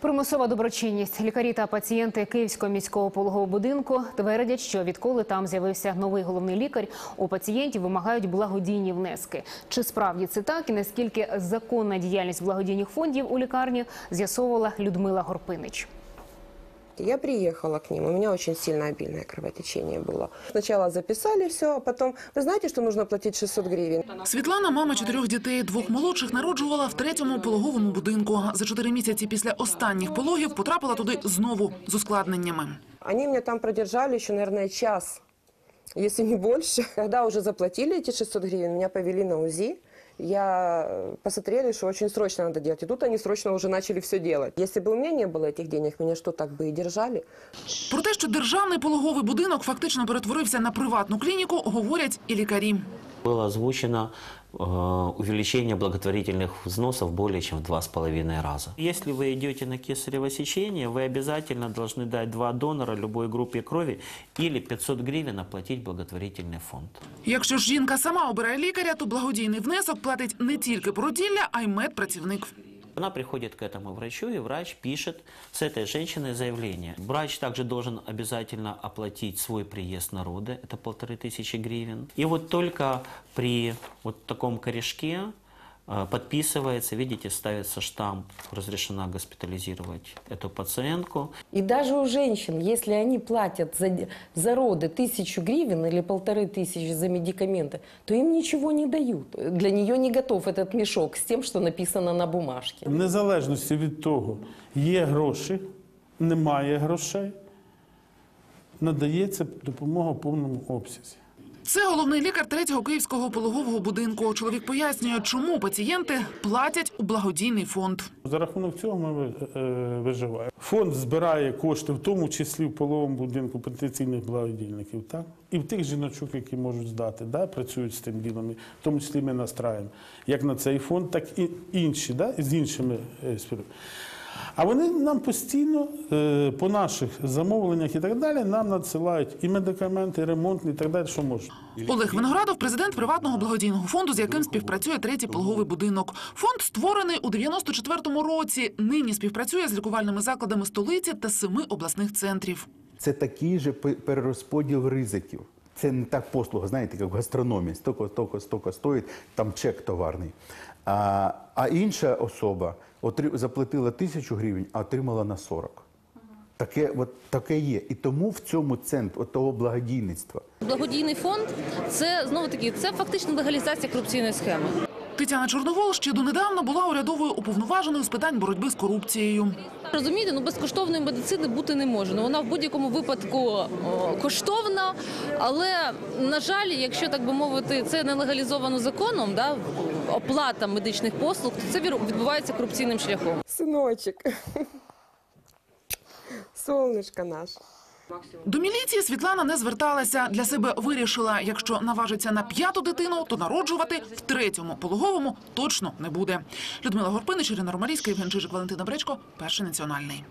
Примусова доброчинність. Лікарі та пацієнти Київського міського пологового будинку твердять, що відколи там з'явився новий головний лікар, у пацієнтів вимагають благодійні внески. Чи справді це так і наскільки законна діяльність благодійних фондів у лікарні з'ясовувала Людмила Горпинич Я приехала к ним, у меня очень сильно обильное кровотечение было. Сначала записали все, а потом, вы знаете, что нужно платить 600 гривен? Світлана, мама чотирьох дітей, двох молодших, народжувала в третьому пологовому будинку. За чотири місяці після останніх пологів потрапила туди знову з ускладненнями. Они меня там продержали еще, наверное, час, если не больше. Когда уже заплатили эти 600 гривен, меня повели на УЗИ. Я э, посмотрели, что очень срочно надо делать. И тут они срочно уже начали все делать. Если бы у меня не было этих денег, меня что, так бы и держали? Про те, що державний пологовий будинок фактично перетворився на приватну клініку, говорять і лікарі. Было озвучено э, увеличение благотворительных взносов более чем в два с половиной раза. Если вы идете на кесарево сечение, вы обязательно должны дать два донора любой группе крови или 500 гривен оплатить благотворительный фонд. Якщо ж жінка сама обирає лікаря, то благодійний внесок платить не тільки породілля, а й медпрацівник. Она приходит к этому врачу, и врач пишет с этой женщиной заявление. Врач также должен обязательно оплатить свой приезд на роды, это полторы тысячи гривен. И вот только при вот таком корешке подписывается, видите, ставится штамп, разрешена госпитализировать эту пациентку. И даже у женщин, если они платят за, д- за роды тысячу гривен или полторы тысячи за медикаменты, то им ничего не дают. Для нее не готов этот мешок с тем, что написано на бумажке. В незалежності від того, є гроші, немає грошей, надається допомога в повному обсязі. Це головний лікар третього київського пологового будинку. Чоловік пояснює, чому пацієнти платять у благодійний фонд. За рахунок цього ми е, виживаємо. Фонд збирає кошти, в тому числі в половому будинку потенційних благодійників, так? і в тих жіночок, які можуть здати, да? працюють з тим ділом, в тому числі ми настраємо як на цей фонд, так і інші, да? з іншими е, спів- А вони нам постійно е, по наших замовленнях і так далі нам надсилають і медикаменти, і ремонтні, і так далі, що можуть. Олег Виноградов – президент приватного благодійного фонду, з яким співпрацює третій пологовий будинок. Фонд створений у 94-му році. Нині співпрацює з лікувальними закладами столиці та семи обласних центрів. Це такий же пе- перерозподіл ризиків. Це не так послуга, знаєте, як в гастрономії. Столько, столько, столько стоїть, там чек товарний. А, а інша особа отри- заплатила тисячу гривень, а отримала на 40. Таке, от, таке є. І тому в цьому центр от того благодійництва Благодійний фонд це знову таки це фактично легалізація корупційної схеми. Тетяна Чорновол ще донедавна була урядовою уповноваженою з питань боротьби з корупцією. Розумієте, ну безкоштовної медицини бути не може. Ну вона в будь-якому випадку коштовна, але на жаль, якщо так би мовити, це не легалізовано законом, да оплата медичних послуг, то це вір- відбувається корупційним шляхом. Сыночек. Солнышко наше. До міліції Світлана не зверталася. Для себе вирішила, якщо наважиться на п'яту дитину, то народжувати в третьому пологовому точно не буде. Людмила Горпинич, Ірина Ромалійська, Євген Чижик, Валентина Бречко, Перший національний.